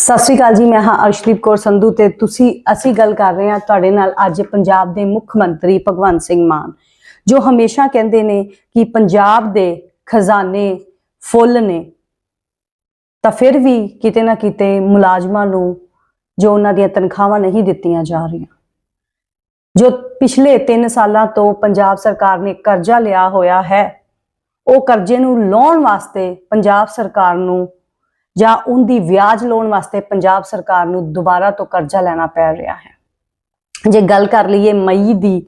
ਸਤਿ ਸ਼੍ਰੀ ਅਕਾਲ ਜੀ, ਮੈਂ ਹਾਂ ਅਰਸ਼ਦੀਪ ਕੌਰ ਸੰਧੂ ਤੇ ਤੁਸੀਂ ਅਸੀਂ ਗੱਲ ਕਰ ਰਹੇ ਹਾਂ ਤੁਹਾਡੇ ਨਾਲ ਅੱਜ ਪੰਜਾਬ ਦੇ ਮੁੱਖ ਮੰਤਰੀ ਭਗਵੰਤ ਸਿੰਘ ਮਾਨ, ਜੋ ਹਮੇਸ਼ਾ ਕਹਿੰਦੇ ਨੇ ਕਿ ਪੰਜਾਬ ਦੇ ਖਜ਼ਾਨੇ ਫੁੱਲ ਨੇ, ਤਾਂ ਫਿਰ ਵੀ ਕਿਤੇ ਨਾ ਕਿਤੇ ਮੁਲਾਜ਼ਮਾਂ ਨੂੰ ਜੋ ਉਹਨਾਂ ਦੀਆਂ ਤਨਖਾਹਾਂ ਨਹੀਂ ਦਿੱਤੀਆਂ ਜਾ ਰਹੀਆਂ। ਜੋ ਪਿਛਲੇ 3 ਸਾਲਾਂ ਤੋਂ ਪੰਜਾਬ ਸਰਕਾਰ ਨੇ ਕਰਜ਼ਾ ਲਿਆ ਹੋਇਆ ਹੈ, ਉਹ ਕਰਜ਼ੇ ਨੂੰ ਲਾਉਣ ਵਾਸਤੇ ਪੰਜਾਬ ਸਰਕਾਰ ਨੂੰ ਜਾਂ ਉਹਦੀ ਵਿਆਜ ਲਾਉਣ ਵਾਸਤੇ ਪੰਜਾਬ ਸਰਕਾਰ ਨੂੰ ਦੁਬਾਰਾ ਤੋਂ ਕਰਜ਼ਾ ਲੈਣਾ ਪੈ ਰਿਹਾ ਹੈ। ਜੇ ਗੱਲ ਕਰ ਲਈਏ ਮਈ ਦੀ,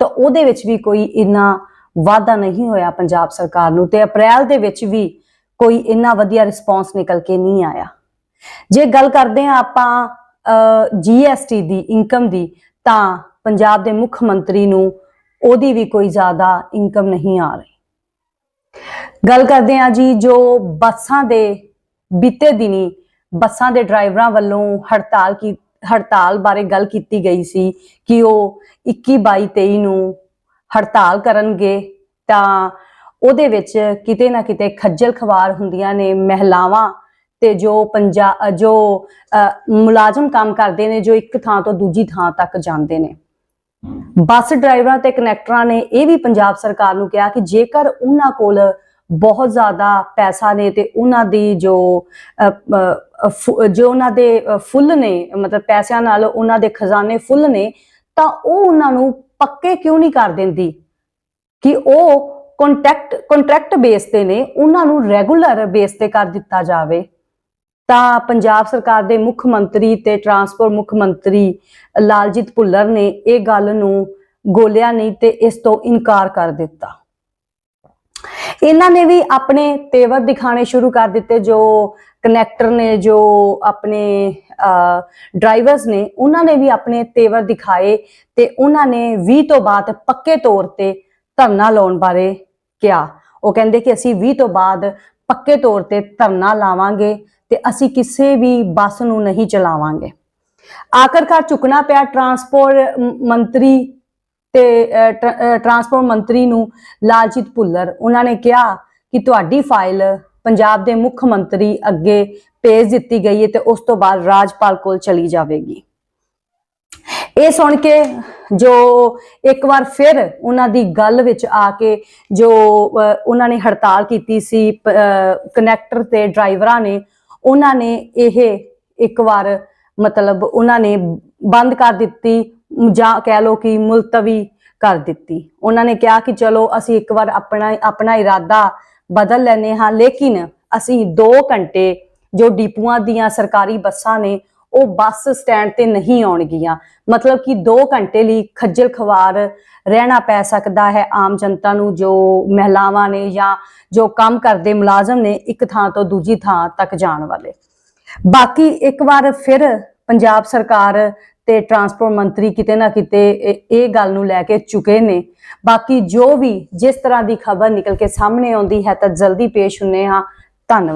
ਤਾਂ ਉਹਦੇ ਵਿੱਚ ਵੀ ਕੋਈ ਇੰਨਾ ਵਾਧਾ ਨਹੀਂ ਹੋਇਆ ਪੰਜਾਬ ਸਰਕਾਰ ਨੂੰ ਤੇ ਅਪ੍ਰੈਲ ਦੇ ਵਿੱਚ ਵੀ ਕੋਈ ਇੰਨਾ ਵਧੀਆ ਰਿਸਪੌਂਸ ਨਿਕਲ ਕੇ ਨਹੀਂ ਆਇਆ। ਜੇ ਗੱਲ ਕਰਦੇ ਹਾਂ ਆਪਾਂ ਜੀਐਸਟੀ ਦੀ ਇਨਕਮ ਦੀ, ਤਾਂ ਪੰਜਾਬ ਦੇ ਮੁੱਖ ਮੰਤਰੀ ਨੂੰ ਉਹਦੀ ਵੀ ਕੋਈ ਜ਼ਿਆਦਾ ਇਨਕਮ ਨਹੀਂ ਆ ਰਹੀ। ਗੱਲ ਕਰਦੇ ਹਾਂ ਜੀ ਜੋ ਬੱਸਾਂ ਦੇ ਬੀਤੇ ਦਿਨੀ ਬੱਸਾਂ ਦੇ ਡਰਾਈਵਰਾਂ ਵੱਲੋਂ ਹੜਤਾਲ ਕੀ ਹੜਤਾਲ ਬਾਰੇ ਗੱਲ ਕੀਤੀ ਗਈ ਸੀ ਕਿ ਉਹ 21 22 23 ਨੂੰ ਹੜਤਾਲ ਕਰਨਗੇ ਤਾਂ ਉਹਦੇ ਵਿੱਚ ਕਿਤੇ ਨਾ ਕਿਤੇ ਖੱਜਲ ਖਵਾਰ ਹੁੰਦੀਆਂ ਨੇ ਮਹਿਲਾਵਾਂ ਤੇ ਜੋ ਪੰਜਾ ਜੋ ਅ, ਮੁਲਾਜ਼ਮ ਕੰਮ ਕਰਦੇ ਨੇ ਜੋ ਇੱਕ ਥਾਂ ਤੋਂ ਦੂਜੀ ਥਾਂ ਤੱਕ ਜਾਂਦੇ ਨੇ। ਬੱਸ ਡਰਾਈਵਰਾਂ ਤੇ ਕਨੈਕਟਰਾਂ ਨੇ ਇਹ ਵੀ ਪੰਜਾਬ ਸਰਕਾਰ ਨੂੰ ਕਿਹਾ ਕਿ ਜੇਕਰ ਉਹਨਾਂ ਕੋਲ ਬਹੁਤ ਜ਼ਿਆਦਾ ਪੈਸਾ ਨੇ ਤੇ ਉਹਨਾਂ ਦੀ ਜੋ ਜੋ ਉਹਨਾਂ ਦੇ ਫੁੱਲ ਨੇ, ਮਤਲਬ ਪੈਸਿਆਂ ਨਾਲ ਉਹਨਾਂ ਦੇ ਖਜ਼ਾਨੇ ਫੁੱਲ ਨੇ, ਤਾਂ ਉਹ ਉਹਨਾਂ ਨੂੰ ਪੱਕੇ ਕਿਉਂ ਨਹੀਂ ਕਰ ਦਿੰਦੀ? ਕਿ ਉਹ ਕੰਟਰੈਕਟ ਕੰਟਰੈਕਟ ਬੇਸ ਤੇ ਨੇ, ਉਹਨਾਂ ਨੂੰ ਰੈਗੂਲਰ ਬੇਸ ਤੇ ਕਰ ਦਿੱਤਾ ਜਾਵੇ। ਤਾਂ ਪੰਜਾਬ ਸਰਕਾਰ ਦੇ ਮੁੱਖ ਮੰਤਰੀ ਤੇ ਟਰਾਂਸਪੋਰਟ ਮੁੱਖ ਮੰਤਰੀ ਲਾਲਜੀਤ ਭੁੱਲਰ ਨੇ ਇਹ ਗੱਲ ਨੂੰ ਗੋਲਿਆ ਨਹੀਂ ਤੇ ਇਸ ਤੋਂ ਇਨਕਾਰ ਕਰ ਦਿੱਤਾ। ਇਹਨਾਂ ਨੇ ਵੀ ਆਪਣੇ ਤੇਵਰ ਦਿਖਾਣੇ ਸ਼ੁਰੂ ਕਰ ਦਿੱਤੇ, ਜੋ ਕਨੈਕਟਰ ਨੇ, ਜੋ ਆਪਣੇ ਡਰਾਈਵਰਸ ਨੇ, ਉਹਨਾਂ ਨੇ ਵੀ ਆਪਣੇ ਤੇਵਰ ਦਿਖਾਏ ਤੇ ਉਹਨਾਂ ਨੇ 20 ਤੋਂ ਬਾਅਦ ਪੱਕੇ ਤੌਰ ਤੇ ਧਰਨਾ ਲਾਉਣ ਬਾਰੇ ਕਿਹਾ। ਉਹ ਕਹਿੰਦੇ ਕਿ ਅਸੀਂ 20 ਤੋਂ ਬਾਅਦ ਪੱਕੇ ਤੌਰ ਤੇ ਧਰਨਾ ਲਾਵਾਂਗੇ ਤੇ ਅਸੀਂ ਕਿਸੇ ਵੀ ਬੱਸ ਨੂੰ ਨਹੀਂ ਚਲਾਵਾਂਗੇ। ਆਖਰਕਾਰ ਚੁੱਕਣਾ ਪਿਆ ਟਰਾਂਸਪੋਰਟ ਮੰਤਰੀ ਤੇ ਟਰਾਂਸਪੋਰਟ ਮੰਤਰੀ ਨੂੰ ਲਾਲਜੀਤ ਭੁੱਲਰ, ਉਹਨਾਂ ਨੇ ਕਿਹਾ ਕਿ ਤੁਹਾਡੀ ਫਾਈਲ ਪੰਜਾਬ ਦੇ ਮੁੱਖ ਮੰਤਰੀ ਅੱਗੇ ਭੇਜ ਦਿੱਤੀ ਗਈ ਹੈ ਤੇ ਉਸ ਤੋਂ ਬਾਅਦ ਰਾਜਪਾਲ ਕੋਲ ਚਲੀ ਜਾਵੇਗੀ। ਇਹ ਸੁਣ ਕੇ ਜੋ ਇੱਕ ਵਾਰ ਫਿਰ ਉਹਨਾਂ ਦੀ ਗੱਲ ਵਿੱਚ ਆ ਕੇ ਜੋ ਉਹਨਾਂ ਨੇ ਹੜਤਾਲ ਕੀਤੀ ਸੀ ਕਨੈਕਟਰ ਤੇ ਡਰਾਈਵਰਾਂ ਨੇ, ਉਹਨਾਂ ਨੇ ਇਹ ਇੱਕ ਵਾਰ ਮਤਲਬ ਉਹਨਾਂ ਨੇ ਬੰਦ ਕਰ ਦਿੱਤੀ ਜਾਂ ਕਹਿ ਲੋ ਕਿ ਮੁਲਤਵੀ ਕਰ ਦਿੱਤੀ। ਉਹਨਾਂ ਨੇ ਕਿਹਾ ਕਿ ਚਲੋ ਅਸੀਂ ਇੱਕ ਵਾਰ ਆਪਣਾ ਆਪਣਾ ਇਰਾਦਾ ਬਦਲ ਲੈਨੇ ਹਾਂ, ਲੇਕਿਨ ਅਸੀਂ 2 ਘੰਟੇ ਜੋ ਡਿਪੂਆਂ ਦੀਆਂ ਸਰਕਾਰੀ ਬੱਸਾਂ ਨੇ, ਉਹ ਬੱਸ ਸਟੈਂਡ ਤੇ ਨਹੀਂ ਆਉਣਗੀਆਂ। ਮਤਲਬ ਕਿ 2 ਘੰਟੇ ਲਈ ਖੱਜਲ ਖਵਾਰ ਰਹਿਣਾ ਪੈ ਸਕਦਾ ਹੈ ਆਮ ਜਨਤਾ ਨੂੰ, ਜੋ ਮਹਿਲਾਵਾਂ ਨੇ ਜਾਂ ਜੋ ਕੰਮ ਕਰਦੇ ਮੁਲਾਜ਼ਮ ਨੇ ਇੱਕ ਥਾਂ ਤੋਂ ਦੂਜੀ ਥਾਂ ਤੱਕ ਜਾਣ ਵਾਲੇ। ਬਾਕੀ ਇੱਕ ਵਾਰ ਫਿਰ ਪੰਜਾਬ ਸਰਕਾਰ ਤੇ ਟਰਾਂਸਪੋਰਟ ਮੰਤਰੀ ਕਿਤੇ ਨਾ ਕਿਤੇ ਇਹ- ਗੱਲ ਨੂੰ ਲੈ ਕੇ ਚੁਕੇ ਨੇ। ਬਾਕੀ ਜੋ ਵੀ ਜਿਸ ਤਰ੍ਹਾਂ ਦੀ ਖਬਰ ਨਿਕਲ ਕੇ ਸਾਹਮਣੇ ਆਉਂਦੀ ਹੈ ਤਾਂ ਜਲਦੀ ਪੇਸ਼ ਹੁੰਨੇ ਹਾਂ। ਧੰਨਵਾਦ।